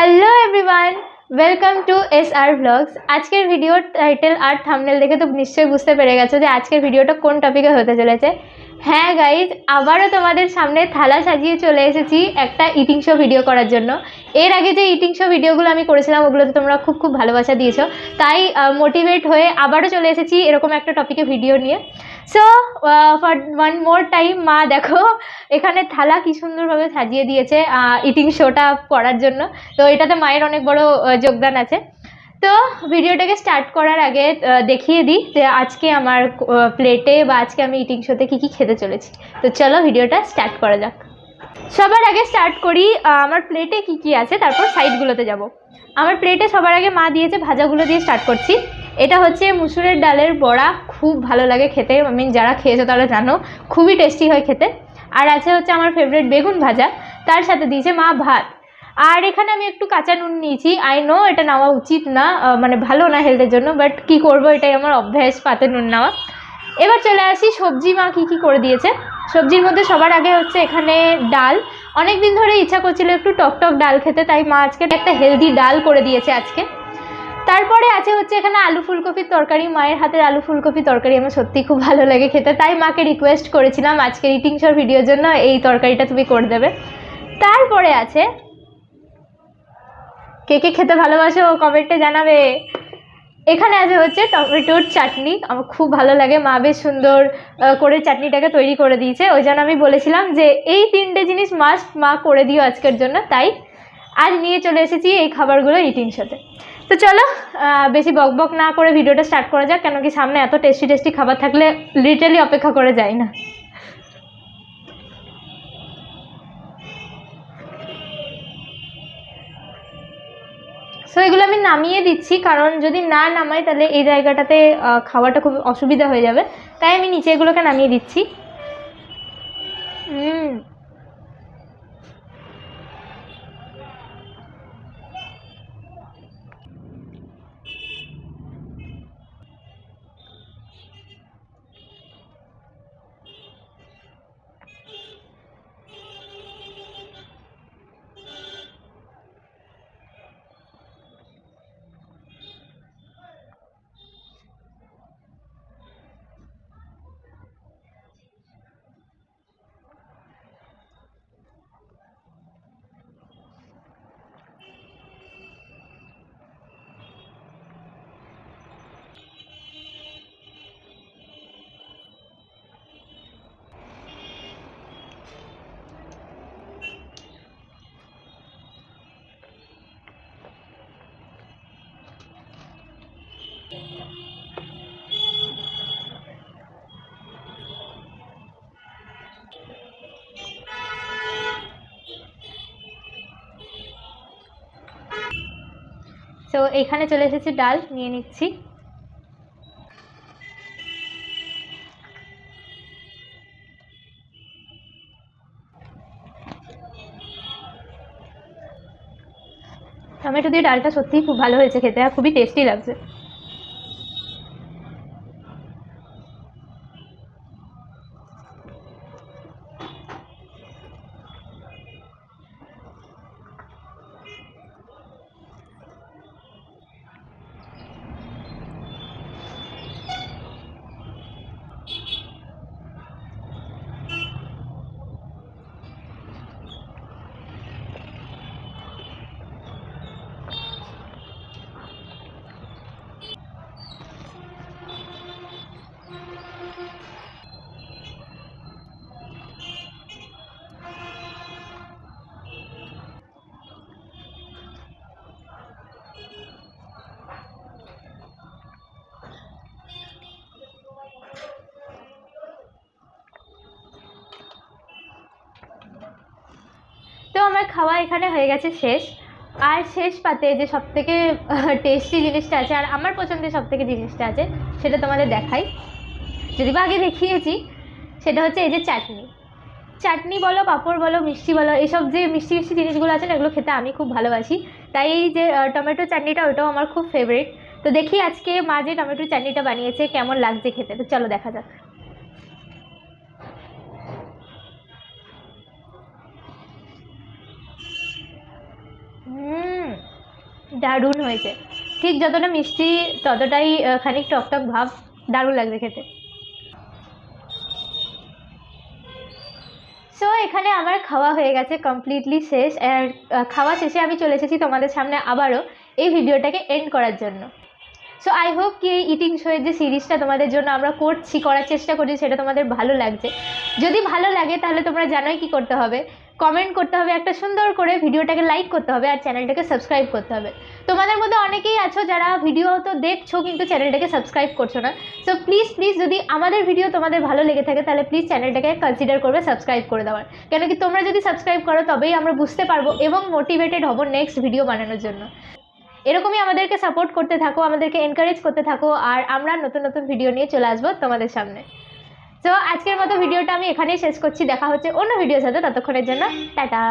Hello everyone welcome to S R blogs আজকের video title আর thumbnail দেখে তো নিশ্চয়ই বুঝতে পেরে গেছো যে আজকের ভিডিওটা কোন টপিকে হতে চলেছে। হ্যাঁ গাইজ আবারও তোমাদের সামনে থালা সাজিয়ে চলে এসেছি একটা ইটিং শো ভিডিও করার জন্য। এর আগে যে ইটিং শো ভিডিওগুলো আমি করেছিলাম ওগুলোতে তোমরা খুব খুব ভালোবাসা দিয়েছ। তাই মোটিভেট হয়ে আবারও চলে এসেছি এরকম একটা টপিকে ভিডিও নিয়ে। So for one more time মা দেখো, এখানে থালা কি সুন্দরভাবে সাজিয়ে দিয়েছে ইটিং শোটা করার জন্য। তো এটাতে মায়ের অনেক বড় যোগদান আছে। তো ভিডিওটাকে স্টার্ট করার আগে দেখিয়ে দিই যে আজকে আমার প্লেটে বা আজকে আমি ইটিং শোতে কী কী খেতে চলেছি। তো চলো ভিডিওটা স্টার্ট করা যাক। সবার আগে স্টার্ট করি আমার প্লেটে কি কি আছে, তারপর সাইডগুলোতে যাব। আমার প্লেটে সবার আগে মা দিয়েছে ভাজাগুলো দিয়ে স্টার্ট করছি। এটা হচ্ছে মুসুরের ডালের বড়া, খুব ভালো লাগে খেতে। আমি যারা খেয়েছো তারা জানো, খুবই টেস্টি হয় খেতে। আর আছে হচ্ছে আমার ফেভারিট বেগুন ভাজা। তার সাথে দিয়েছে মা ভাত। আর এখানে আমি একটু কাঁচা নুন নিয়েছি। আই নো এটা নেওয়া উচিত না মানে ভালো না হেলথের জন্য বাট কি করব এটাই আমার অভ্যাস, পাতে নুন নেওয়া। এবার চলে আসি, সবজি মা কী কী করে দিয়েছে? সবজির মধ্যে সবার আগে হচ্ছে এখানে ডাল। অনেক দিন ধরে ইচ্ছা করছিল একটু টক টক ডাল খেতে, তাই মা আজকে একটা হেলদি ডাল করে দিয়েছে আজকে। তারপরে আছে হচ্ছে এখানে আলু ফুলকপির তরকারি। মায়ের হাতের আলু ফুলকপি তরকারি আমার সত্যিই খুব ভালো লাগে খেতে, তাই মাকে রিকোয়েস্ট করেছিলাম আজকের ইটিং শোর ভিডিওর জন্য, এই তরকারিটা তুমি করে দেবে। তারপরে আছে কে কে খেতে ভালোবাসো কমেন্টে জানাবে। এখানে আছে হচ্ছে টমেটোর চাটনি। আমার খুব ভালো লাগে, মা বেশ সুন্দর করে চাটনিটাকে তৈরি করে দিয়েছে। ওই জন্য আমি বলেছিলাম যে, এই তিনটে জিনিস মাস্ট মা করে দিও আজকের জন্য। তাই আজ নিয়ে চলে এসেছি এই খাবারগুলো ইটিং সাথে। তো চলো বেশি বক বক না করে ভিডিওটা স্টার্ট করা যাক, কেন কি সামনে এত টেস্টি টেস্টি খাবার থাকলে লিটারলি অপেক্ষা করে যায় না। সো এগুলো আমি নামিয়ে দিচ্ছি। কারণ যদি না নামাই, তাহলে এই জায়গাটাতে খাওয়াটা খুব অসুবিধা হয়ে যাবে। তাই আমি নিচে এগুলোকে নামিয়ে দিচ্ছি। হুম। তো এখানে চলে এসেছি ডাল, নিয়ে নিচ্ছি। টমেটো দিয়ে ডালটা সত্যিই খুব ভালো হয়েছে খেতে, আর খুবই টেস্টি লাগছে। আমার খাওয়া এখানে হয়ে গেছে শেষ। আর শেষ পাতে যে সব থেকে টেস্টি জিনিসটা আছে, আর আমার পছন্দের সব থেকে জিনিসটা আছে, সেটা তোমাদের দেখাই। যদি বা আগে দেখিয়েছি, সেটা হচ্ছে এই যে চাটনি। চাটনি বলো, পাঁপড় বলো, মিষ্টি বলো এইসব যে মিষ্টি মিষ্টি জিনিসগুলো আছে না, এগুলো খেতে আমি খুব ভালোবাসি। তাই এই যে টমেটো চাটনিটা ওটাও আমার খুব ফেভারিট তো দেখি আজকে মা যে টমেটো চাটনিটা বানিয়েছে, কেমন লাগছে খেতে? তো চলো দেখা যাক। দারুণ হয়েছে। ঠিক যতটা মিষ্টি, ততটাই খানিক টকটক ভাব দারুণ লাগছে খেতে। সো এখানে আমার খাওয়া হয়ে গেছে কমপ্লিটলি শেষ। আর খাওয়া শেষে আমি চলে এসেছি তোমাদের সামনে আবারও এই ভিডিওটাকে এন্ড করার জন্য। সো আই হোপ কি এই ইটিং শোয়ের যে সিরিজটা তোমাদের জন্য আমরা করছি, করার চেষ্টা করছি সেটা তোমাদের ভালো লাগছে। যদি ভালো লাগে, তাহলে তোমরা জানোই কি করতে হবে। কমেন্ট করতে হবে, একটা সুন্দর করে ভিডিওটাকে লাইক করতে হবে আর চ্যানেলটাকে সাবস্ক্রাইব করতে হবে। তোমাদের মধ্যে অনেকেই আছো যারা ভিডিও তো দেখছ কিন্তু চ্যানেলটাকে সাবস্ক্রাইব করছ না। সো প্লিজ প্লিজ যদি আমাদের ভিডিও তোমাদের ভালো লেগে থাকে, তাহলে প্লিজ চ্যানেলটাকে কনসিডার করবে সাবস্ক্রাইব করে দেওয়ার। কেন কি তোমরা যদি সাবস্ক্রাইব করো, তবেই আমরা বুঝতে পারব এবং মোটিভেটেড হব নেক্সট ভিডিও বানানোর জন্য। এরকমই আমাদেরকে সাপোর্ট করতে থাকো, আমাদেরকে এনকারেজ করতে থাকো, আর আমরা নতুন নতুন ভিডিও নিয়ে চলে আসব তোমাদের সামনে। তো আজকের মতো ভিডিওটা আমি এখানেই শেষ করছি। দেখা হচ্ছে অন্য ভিডিওর সাথে ততক্ষণের জন্য। টাটা।